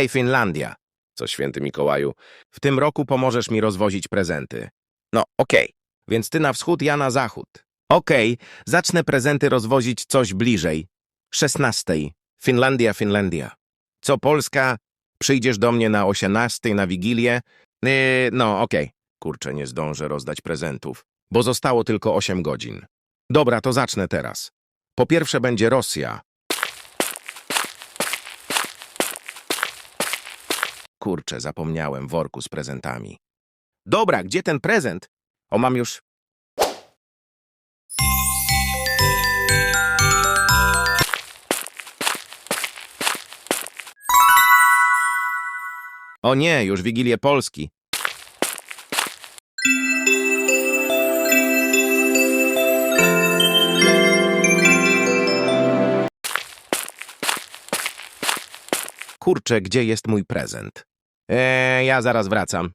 Ej, Finlandia. Co święty Mikołaju, w tym roku pomożesz mi rozwozić prezenty. No, okej. Więc ty na wschód, ja na zachód. Okej, zacznę prezenty rozwozić coś bliżej. 16. Finlandia, Finlandia. Co Polska? Przyjdziesz do mnie na 18 na Wigilię? Yy, no, okej. Kurczę, nie zdążę rozdać prezentów, bo zostało tylko 8 godzin. Dobra, to zacznę teraz. Po pierwsze będzie Rosja. Kurczę, zapomniałem worku z prezentami. Dobra, gdzie ten prezent? O, mam już. O nie, już Wigilię Polski. Kurczę, gdzie jest mój prezent? Eee, ja zaraz wracam.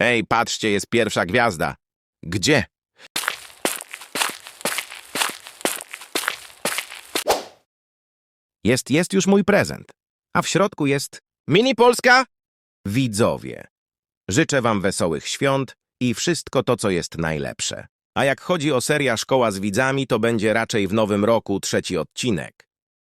Ej, patrzcie, jest pierwsza gwiazda. Gdzie? Jest, jest już mój prezent. A w środku jest Mini Polska? Widzowie, życzę wam wesołych świąt i wszystko to, co jest najlepsze. A jak chodzi o seria Szkoła z widzami, to będzie raczej w nowym roku trzeci odcinek.